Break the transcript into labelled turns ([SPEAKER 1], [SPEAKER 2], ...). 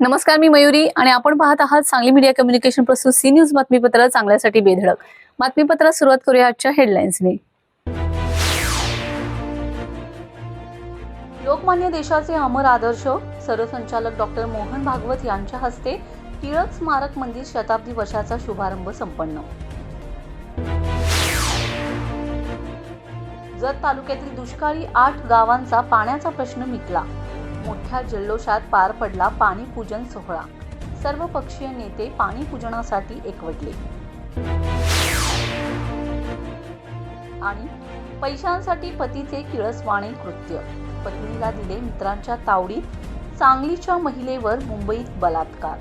[SPEAKER 1] नमस्कार मी मयुरी आणि आपण पाहत आहात सांगली मीडिया कम्युनिकेशन प्रस्तुत सी न्यूज बातमीपत्र चांगल्यासाठी बेधडक. बातमीपत्रात सुरुवात करूया आजच्या हेडलाईन्सने. लोकमान्य देशाचे अमर आदर्श सरसंचालक डॉक्टर मोहन भागवत यांच्या हस्ते टिळक स्मारक मंदिर शताब्दी वर्षाचा शुभारंभ संपन्न. जत तालुक्यातील दुष्काळी आठ गावांचा पाण्याचा प्रश्न मिटला. मोठ्या जल्लोषात पार पडला पाणीपूजन सोहळा. सर्व पक्षीय नेते पाणीपूजनासाठी एकवटले. आणि पैशांसाठी पतीचे किळसवाणे कृत्य. पत्नीला दिले मित्रांच्या तावडीत सांगलीच्या महिलेवर मुंबईत बलात्कार.